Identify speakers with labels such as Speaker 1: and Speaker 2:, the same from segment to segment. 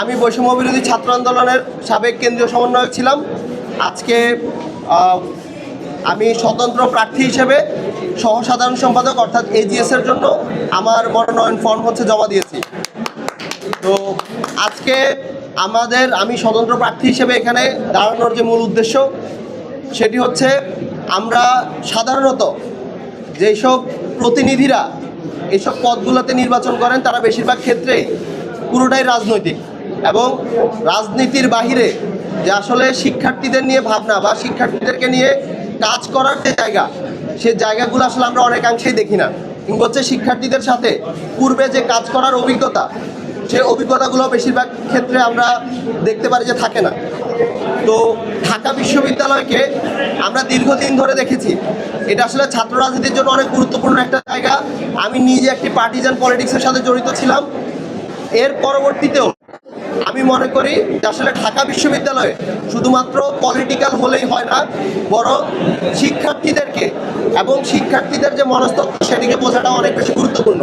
Speaker 1: আমি বৈষম্য বিরোধী ছাত্র আন্দোলনের সাবেক কেন্দ্রীয় সমন্বয়ক ছিলাম। আজকে আমি স্বতন্ত্র প্রার্থী হিসেবে সহসাধারণ সম্পাদক অর্থাৎ এজিএস এর জন্য আমার মনোনয়ন ফর্ম হচ্ছে জমা দিয়েছি। তো আজকে আমাদের, আমি স্বতন্ত্র প্রার্থী হিসেবে এখানে দাঁড়ানোর যে মূল উদ্দেশ্য, সেটি হচ্ছে আমরা সাধারণত যেসব প্রতিনিধিরা এইসব পদগুলোতে নির্বাচন করেন, তারা বেশিরভাগ ক্ষেত্রে পুরোটাই রাজনৈতিক। এবং রাজনীতির বাহিরে যে আসলে শিক্ষার্থীদের নিয়ে ভাবনা বা শিক্ষার্থীদেরকে নিয়ে কাজ করার যে জায়গা, সে জায়গাগুলো আসলে আমরা অনেকাংশেই দেখি না। হচ্ছে শিক্ষার্থীদের সাথে পূর্বে যে কাজ করার অভিজ্ঞতা সেই অভিজ্ঞতাগুলো বেশিরভাগ ক্ষেত্রে আমরা দেখতে পারি যে থাকে না। তো ঢাকা বিশ্ববিদ্যালয়কে আমরা দীর্ঘদিন ধরে দেখেছি। এটা আসলে ছাত্র রাজনীতির জন্য অনেক গুরুত্বপূর্ণ একটা জায়গা। আমি নিজে একটি পার্টিজান পলিটিক্সের সাথে জড়িত ছিলাম। এর পরবর্তীতেও আমি মনে করি আসলে ঢাকা বিশ্ববিদ্যালয়ে শুধুমাত্র পলিটিক্যাল হলেই হয় না, বরং শিক্ষার্থীদেরকে এবং শিক্ষার্থীদের যে মনস্তত্ত্ব সেটিকে বোঝাটা অনেক বেশি গুরুত্বপূর্ণ।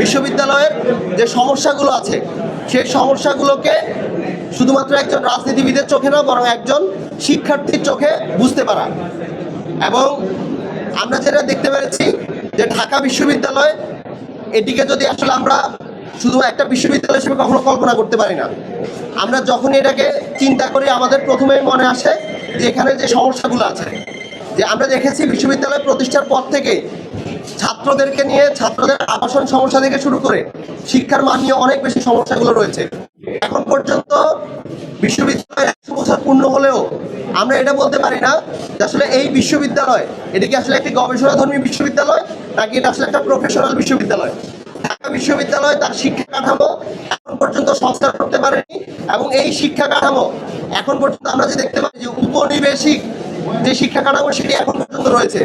Speaker 1: বিশ্ববিদ্যালয়ের যে সমস্যাগুলো আছে, সেই সমস্যাগুলোকে শুধুমাত্র একজন রাজনীতিবিদের চোখে না, বরং একজন শিক্ষার্থীর চোখে বুঝতে পারা। এবং আমরা যেটা দেখতে পেরেছি যে ঢাকা বিশ্ববিদ্যালয়, এটিকে যদি আসলে আমরা শুধু একটা বিশ্ববিদ্যালয় হিসেবে কখনো কল্পনা করতে পারি না। আমরা যখন এটাকে চিন্তা করি, আমাদের প্রথমেই মনে আসে যে এখানে যে সমস্যাগুলো আছে, যে আমরা দেখেছি বিশ্ববিদ্যালয় প্রতিষ্ঠার পর থেকে ছাত্রদেরকে নিয়ে, ছাত্রদের আবাসন সমস্যা থেকে শুরু করে শিক্ষার মান নিয়ে অনেক বেশি সমস্যাগুলো রয়েছে। এখন পর্যন্ত বিশ্ববিদ্যালয় একশো বছর পূর্ণ হলেও আমরা এটা বলতে পারি না যে আসলে এই বিশ্ববিদ্যালয়, এটা কি আসলে একটি গবেষণাধর্মী বিশ্ববিদ্যালয়, নাকি এটা আসলে একটা প্রফেশনাল বিশ্ববিদ্যালয়? বিশ্ববিদ্যালয় তার শিক্ষা কাঠামো এখন পর্যন্ত সংস্কার করতে পারেনি এবং এই শিক্ষা কাঠামো এখন পর্যন্ত আমরা যে দেখতে পাই যে উপনিবেশিক যে শিক্ষা কাঠামো সেটি এখন পর্যন্ত রয়েছে,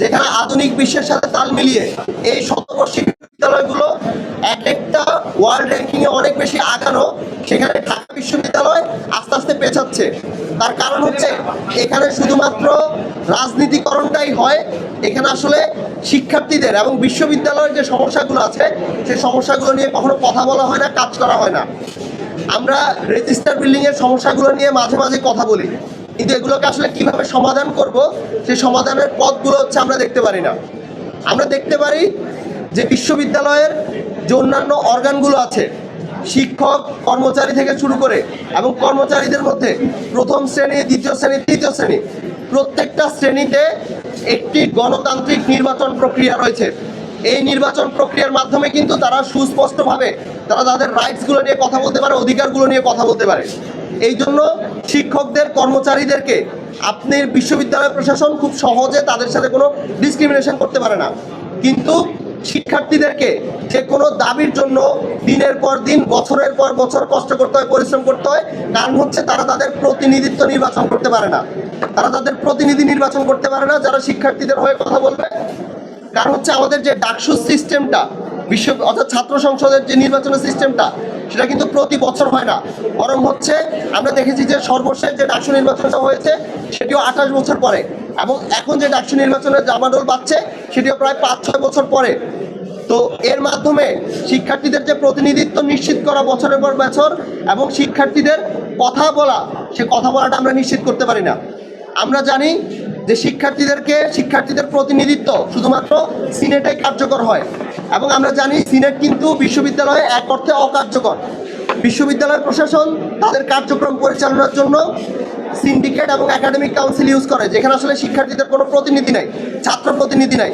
Speaker 1: যেখানে আধুনিক বিশ্বের সাথে তাল মিলিয়ে এই শতবর্ষী বিশ্ববিদ্যালয়গুলো এক একটা ওয়ার্ল্ড র্যাঙ্কিংয়ে অনেক বেশি আগানো, সেখানে ঢাকা বিশ্ববিদ্যালয় আস্তে আস্তে পেছাচ্ছে। তার কারণ হচ্ছে এখানে শুধুমাত্র রাজনীতিকরণটাই হয়, এখানে আসলে শিক্ষার্থীদের এবং বিশ্ববিদ্যালয়ের যে সমস্যাগুলো আছে, সেই সমস্যাগুলো নিয়ে কখনো কথা বলা হয় না, কাজ করা হয় না। আমরা রেজিস্টার বিল্ডিং এর সমস্যাগুলো নিয়ে মাঝে মাঝে কথা বলি। কিন্তু এগুলোকে আসলে কীভাবে সমাধান করব, সেই সমাধানের পথগুলো হচ্ছে আমরা দেখতে পারি না। আমরা দেখতে পারি যে বিশ্ববিদ্যালয়ের যে অন্যান্য অর্গানগুলো আছে শিক্ষক, কর্মচারী থেকে শুরু করে এবং কর্মচারীদের মধ্যে প্রথম শ্রেণি, দ্বিতীয় শ্রেণি, তৃতীয় শ্রেণি, প্রত্যেকটা শ্রেণীতে একটি গণতান্ত্রিক নির্বাচন প্রক্রিয়া রয়েছে। এই নির্বাচন প্রক্রিয়ার মাধ্যমে কিন্তু তারা সুস্পষ্টভাবে তারা তাদের রাইটসগুলো নিয়ে কথা বলতে পারে, অধিকারগুলো নিয়ে কথা বলতে পারে। এই জন্য শিক্ষকদের, কর্মচারীদেরকে আপনি বিশ্ববিদ্যালয় প্রশাসন খুব সহজে তাদের সাথে কোনো ডিসক্রিমিনেশন করতে পারে না। কিন্তু শিক্ষার্থীদেরকে যে কোনো দাবির জন্য দিনের পর দিন, বছরের পর বছর কষ্ট করতে হয়, পরিশ্রম করতে হয়, কারণ হচ্ছে তারা তাদের প্রতিনিধিত্ব নির্বাচন করতে পারে না। তারা তাদের প্রতিনিধি নির্বাচন করতে পারে না, যারা শিক্ষার্থীদের হয়ে কথা বলবে। কারণ হচ্ছে আমাদের যে ডাকসু সিস্টেমটা, বিশ্ব, অর্থাৎ ছাত্র সংসদের যে নির্বাচনের সিস্টেমটা, সেটা কিন্তু প্রতি বছর হয় না। বরং হচ্ছে আমরা দেখেছি যে সর্বশেষ যে ডাকসু নির্বাচনটা হয়েছে, সেটিও আঠাশ বছর পরে। এবং এখন যে ডাকসু নির্বাচনের জামাডোল পাচ্ছে, সেটিও প্রায় পাঁচ, ছয় বছর পরে। তো এর মাধ্যমে শিক্ষার্থীদের যে প্রতিনিধিত্ব নিশ্চিত করা বছরের পর বছর এবং শিক্ষার্থীদের কথা বলা, সে কথা বলাটা আমরা নিশ্চিত করতে পারি না। আমরা জানি যে শিক্ষার্থীদেরকে শিক্ষার্থীদের প্রতিনিধিত্ব শুধুমাত্র সিনেটে কার্যকর হয় এবং আমরা জানি সিনেট কিন্তু বিশ্ববিদ্যালয়ে এক অর্থে অকার্যকর। বিশ্ববিদ্যালয় প্রশাসন তাদের কার্যক্রম পরিচালনার জন্য সিন্ডিকেট এবং একাডেমিক কাউন্সিল ইউজ করে, যেখানে আসলে শিক্ষার্থীদের কোনো প্রতিনিধি নাই, ছাত্র প্রতিনিধি নাই।